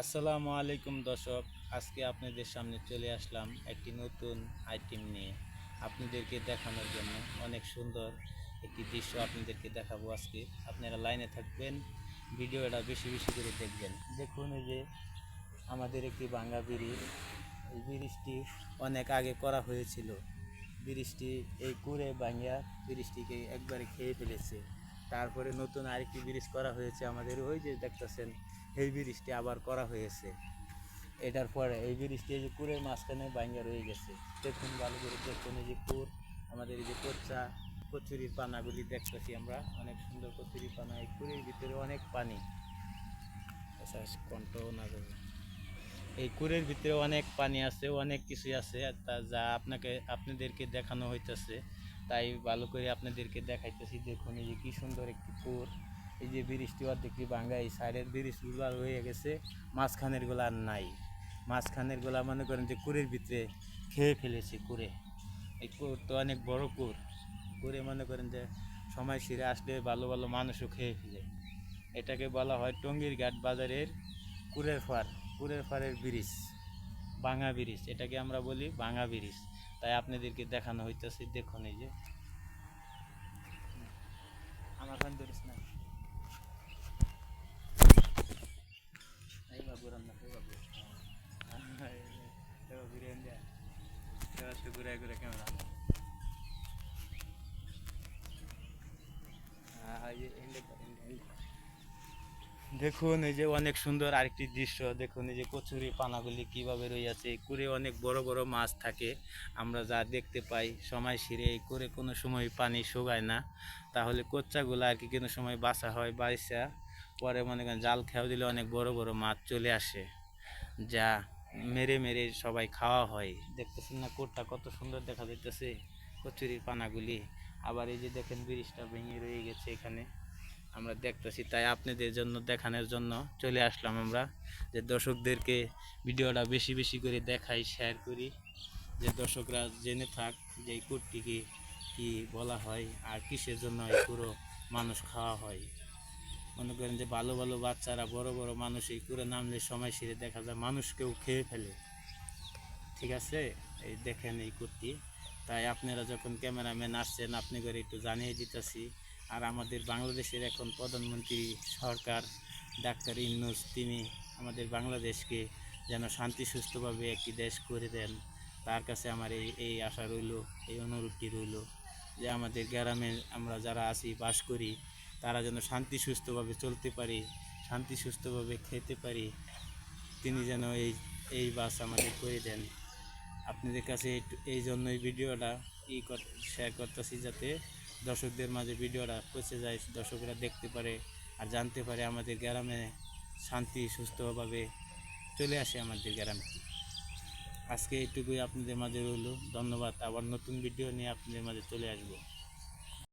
আসসালামু আলাইকুম দর্শক, আজকে আপনাদের সামনে চলে আসলাম একটি নতুন আইটেম নিয়ে। আপনাদেরকে দেখানোর জন্য অনেক সুন্দর একটি দৃশ্য আপনাদেরকে দেখাবো আজকে। আপনারা লাইনে থাকবেন, ভিডিওটা বেশি বেশি করে দেখবেন। দেখুন এই যে আমাদের একটি বাঙ্গা ব্রিজ এই ব্রিজটি অনেক আগে করা হয়েছিল। ব্রিজটি এই কুড়ে বাঙ্গা ব্রিজটিকে একবারে খেয়ে ফেলেছে। তারপরে নতুন আরেকটি ব্রিজ করা হয়েছে আমাদের। ওই যে দেখতেছেন এই ব্রিজটি আবার করা হয়েছে। এটার পরে এই ব্রিজটি এই যে কুড়ের মাঝখানে বাঙ্গা রয়ে গেছে। দেখুন ভালো করে দেখুন এই যে কুর, আমাদের এই যে কোচ্চা কচুরির পানাগুলি দেখতেছি আমরা। অনেক সুন্দর কচুরি পানা, এই কুড়ির ভিতরে অনেক পানি। কণ্ঠ না যাবে এই কুড়ের ভিতরে অনেক পানি আছে, অনেক কিছুই আছে। তা যা আপনাকে, আপনাদেরকে দেখানো হইতেছে, তাই ভালো করে আপনাদেরকে দেখাইতেছি। দেখুন এই যে কি সুন্দর একটি কুর। এই যে ব্রিজটি অর্ধেকটি ভাঙ্গা, এই সাইডের ব্রিজগুলো রয়ে গেছে, মাঝখানেরগুলো আর নাই। মাঝখানেরগুলা মনে করেন যে কুড়ের ভিতরে খেয়ে ফেলেছে কুড়ে এই কুর তো অনেক বড় কুর। কুড়ে মনে করেন যে সময় ছিঁড়ে আসলে ভালো ভালো মানুষও খেয়ে ফেলে। এটাকে বলা হয় টঙ্গীর ঘাট বাজারের কুরের ফার। কুরের ফারের ব্রিজ, ভাঙা ব্রিজ, এটাকে আমরা বলি ভাঙা ব্রিজ। তাই আপনাদেরকে দেখানো হইতেছে, দেখুন এই যে। আমার ধরিস না। দেখুন, এই যে অনেক সুন্দর আরেকটি দৃশ্য। দেখুন, এই যে কচুরি পানাগুলি কীভাবে রয়েছে এই কুড়ে অনেক বড় বড় মাছ থাকে। আমরা যা দেখতে পাই, সময় সিরে এই করে কোনো সময় পানি শুকায় না। তাহলে কোচ্চাগুলো আর কি কোনো সময় বাসা হয় বাইসা পরে মনে করেন জাল খেয়াও দিলে অনেক বড় বড় মাছ চলে আসে। যা মেরে মেরে সবাই খাওয়া হয়। দেখতেছেন না কোটটা কত সুন্দর দেখা যাইতেছে, কচুরির পানাগুলি। আবার এই যে দেখেন ব্রিজটা ভেঙে রয়ে গেছে এখানে। আমরা দেখতেছি, তাই আপনাদের জন্য, দেখানোর জন্য চলে আসলাম আমরা। যে দর্শকদেরকে ভিডিওটা বেশি বেশি করে দেখাই শেয়ার করি। যে দর্শকরা জেনে থাক যে এই কুটটিকে কি বলা হয় আর কিসের জন্য এই পুরো মানুষ খাওয়া হয়। মনে করেন যে ভালো ভালো বাচ্চারা, বড় বড় মানুষ, এই কুড়ে নামলে সময় সেরে দেখা যায় মানুষকেও খেয়ে ফেলে। ঠিক আছে? এই দেখেন এই কুর্তি তাই আপনারা যখন ক্যামেরাম্যান আসছেন, আপনি করে একটু জানিয়ে দিতেছি। আর আমাদের বাংলাদেশের এখন প্রধানমন্ত্রী সরকার, ডাক্তার ইন্নুস তিনি আমাদের বাংলাদেশকে যেন শান্তি, সুস্থভাবে একটি দেশ করে দেন। তার কাছে আমার এই এই আশা রইল, এই অনুরোধটি রইল যে আমাদের গ্রামে আমরা যারা আছি, বাস করি তারা যেন শান্তি সুস্থভাবে চলতে পারি, শান্তি সুস্থভাবে খেতে পারি, তিনি যেন এই এই বাস আমাদের করে দেন। আপনাদের কাছে এই জন্যই ভিডিওটা ই শেয়ার করতেছি যাতে দর্শকদের মাঝে ভিডিওটা পৌঁছে যায়, দর্শকরা দেখতে পারে আর জানতে পারে আমাদের গ্রামে শান্তি সুস্থভাবে চলে আসে আমাদের গ্রামে। আজকে এইটুকুই আপনাদের মাঝে রইল। ধন্যবাদ। আবার নতুন ভিডিও নিয়ে আপনাদের মাঝে চলে আসব।